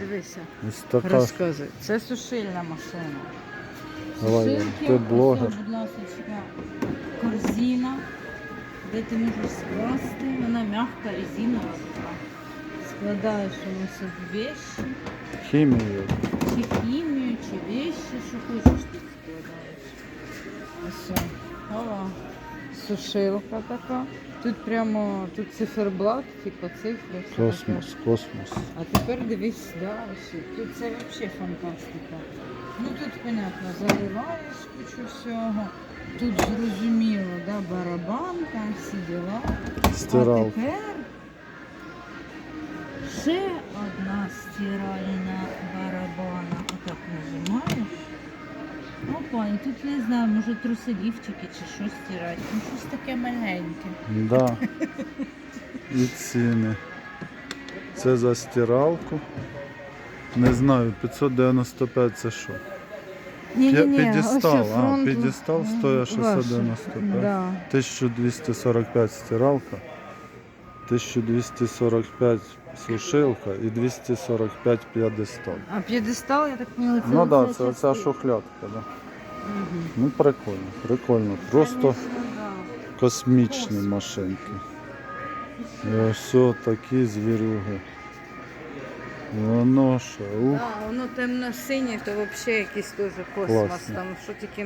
Дивися, Ось така. розказуй. Це сушильна машина. Давай, Сушилки, ти ось, блогер. будь ласка, корзина, де ти можеш скласти. Вона м'яка, резинова. Складаєш воно собі вещи, Хімію. чи хімію, чи вещи, що хочеш тут складаєш. Ось. Ова. Сушилка така. Тут прямо тут циферблат, типу цифри. все таке. Космос, космос. А тепер дивись далі. Тут це взагалі фантастика. Ну тут, понятно, заливаєш кучу всього. Тут зрозуміло, да, барабан, там всі діла. А тепер ще одна стиральна Опа, і тут не знаю, може труселівчики чи що стирати. Ну щось таке маленьке. Да. І ціни. Це за стиралку. Не знаю, 595 це що? Підістал, а, підістал стоїть 695. Да. 1245 стиралка, 1245 сушилка і 245 п'єдестал. А п'єдестал, я так поняла, це Ну так, да, це оця шухлядка. Да. Мгм. Ну прикольно, прикольно. Просто космічні машинки. І ось такі звірюги. Воно що, ух. Да, воно темно-синє, то взагалі якийсь теж космос, Класно. там що тільки